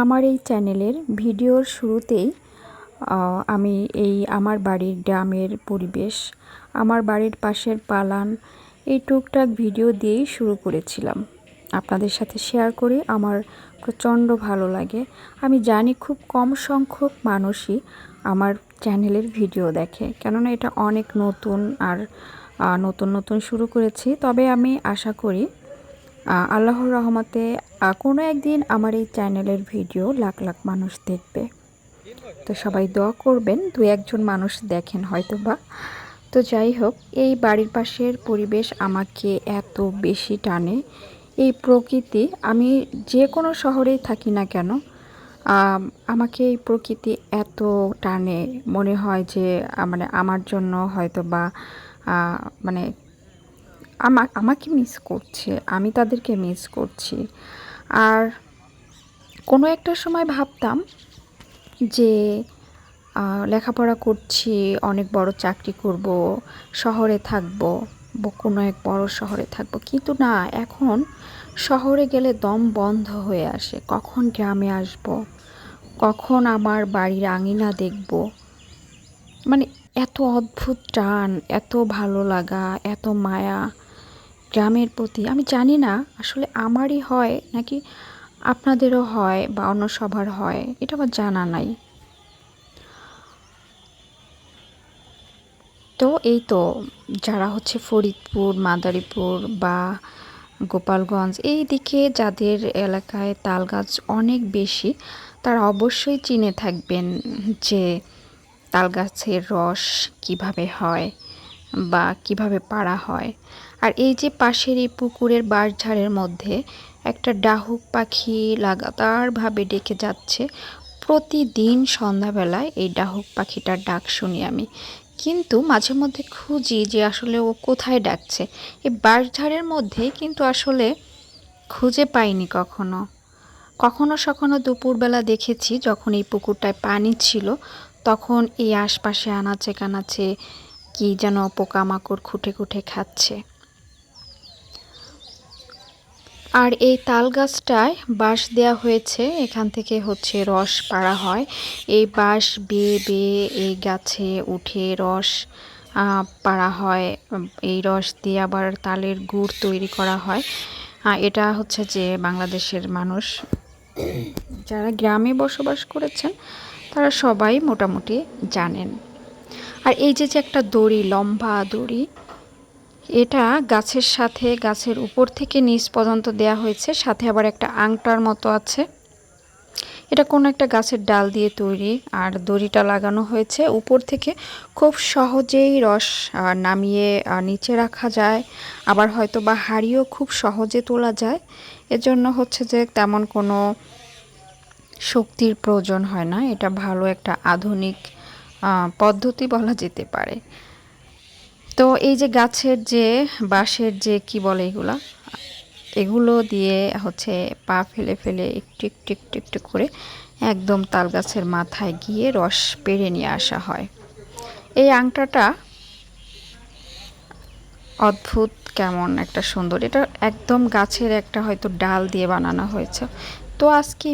আমার এই চ্যানেলের ভিডিওর শুরুতেই আমি এই আমার বাড়ির গ্রামের পরিবেশ, আমার বাড়ির পাশের পালান এই টুকটাক ভিডিও দিয়েই শুরু করেছিলাম। আপনাদের সাথে শেয়ার করে, আমার প্রচণ্ড ভালো লাগে। আমি জানি খুব কম সংখ্যক মানুষই আমার চ্যানেলের ভিডিও দেখে, কেননা এটা অনেক নতুন আর নতুন নতুন শুরু করেছি। তবে আমি আশা করি আল্লাহর রহমতে কোনো একদিন আমার এই চ্যানেলের ভিডিও লাখ লাখ মানুষ দেখবে। তো সবাই দোয়া করবেন দু একজন মানুষ দেখেন হয়তো বা তো যাই হোক, এই বাড়ির পাশের পরিবেশ আমাকে এত বেশি টানে। এই প্রকৃতি, আমি যে কোনো শহরেই থাকি না কেন আমাকে এই প্রকৃতি এত টানে। মনে হয় যে মানে আমার জন্য হয়তো বা মানে আমা, আমাকে মিস করছে, আমি তাদেরকে মিস করছি। আর কোনো একটা সময় ভাবতাম যে লেখাপড়া করছি, অনেক বড় চাকরি করব, শহরে থাকব কোনো এক বড় শহরে থাকব। কিন্তু না, এখন শহরে গেলে দম বন্ধ হয়ে আসে। কখন গ্রামে আসব? কখন আমার বাড়ির আঙিনা দেখব? মানে এত অদ্ভুত টান, এত ভালো লাগা, এত মায়া। গ্রামের প্রতি, আমি জানি না আসলে আমারই হয় নাকি আপনাদেরও হয় বা অন্য সবার হয়, এটা আমার জানা নাই। তো এই তো, যারা হচ্ছে ফরিদপুর, মাদারীপুর বা গোপালগঞ্জ, এই দিকে যাদের এলাকায় তাল গাছ অনেক বেশি, তারা অবশ্যই চিনে থাকবেন যে তাল গাছের রস কীভাবে হয়। বা কীভাবে পাড়া হয়। আর এই যে পাশের এই পুকুরের বাঁশঝাড়ের মধ্যে একটা ডাহুক পাখি লাগাতারভাবে ডেকে যাচ্ছে, প্রতিদিন সন্ধ্যাবেলায় এই ডাহুক পাখিটার ডাক শুনি আমি। কিন্তু মাঝে মধ্যে খুঁজি যে আসলে ও কোথায় ডাকছে। এই বাঁশঝাড়ের মধ্যে কিন্তু আসলে খুঁজে পাইনি কখনো। কখনো সখনো দুপুরবেলা দেখেছি যখন এই পুকুরটায় পানি ছিল, তখন এই আশপাশে আনাচে কানাচে কি যেন পোকামাকড় খুঁটে খুঁটে খাচ্ছে। আর এই তাল গাছটায় বাঁশ দেওয়া হয়েছে, এখান থেকে হচ্ছে রস পাড়া হয়। এই বাঁশ বেয়ে বেয়ে এই গাছে উঠে রস পাড়া হয়। এই রস দিয়ে আবার তালের গুড় তৈরি করা হয়। এটা হচ্ছে যে বাংলাদেশের মানুষ, যারা গ্রামে বসবাস করেছেন, তারা সবাই মোটামুটি জানেন। আর এই যে যে একটা দড়ি, লম্বা দড়ি, এটা গাছের সাথে, গাছের উপর থেকে নিচ পর্যন্ত দেয়া হয়েছে, সাথে আবার একটা আংটার মতো আছে। এটা কোনো একটা গাছের ডাল দিয়ে তৈরি, আর দড়িটা লাগানো হয়েছে। উপর থেকে খুব সহজেই রস নামিয়ে নিচে রাখা যায়। আবার হয়তো বা হাড়িও খুব সহজে তোলা যায়। এজন্য হচ্ছে যে তেমন কোনো শক্তির প্রয়োজন হয় না। এটা ভালো একটা আধুনিক পদ্ধতি বলা যেতে পারে। তো এই যে গাছের যে, বাঁশের যে কি বলে এগুলা, এগুলো দিয়ে হচ্ছে পা ফেলে ফেলে একটু একটু একটু একটু করে একদম তাল গাছের মাথায় গিয়ে রস পেরে নিয়ে আসা হয়। এই আংটাটা অদ্ভুত কেমন একটা সুন্দর। এটা একদম গাছের একটা হয়তো ডাল দিয়ে বানানো হয়েছে। তো আজকে